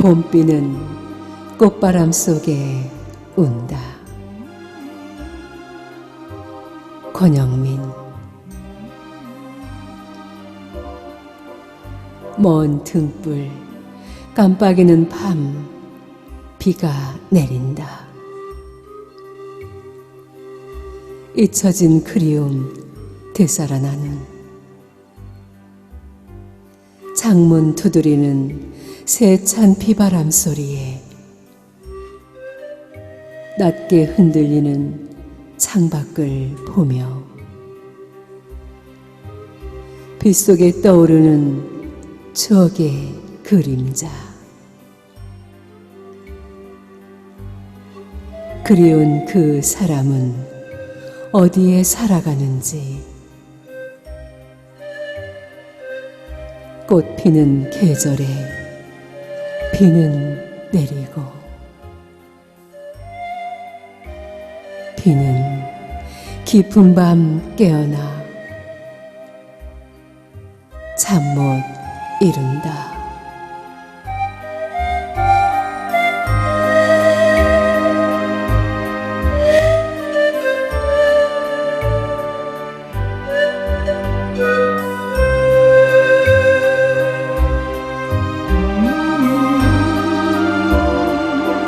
봄비는 꽃바람 속에 운다. 권영민 먼 등불 깜빡이는 밤 비가 내린다. 잊혀진 그리움 되살아나는 창문 두드리는 세찬 비바람 소리에 낮게 흔들리는 창밖을 보며 빗속에 떠오르는 추억의 그림자. 그리운 그 사람은 어디에 살아가는지 꽃 피는 계절에 비는 내리고 비는 깊은 밤 깨어나 잠 못 이룬다.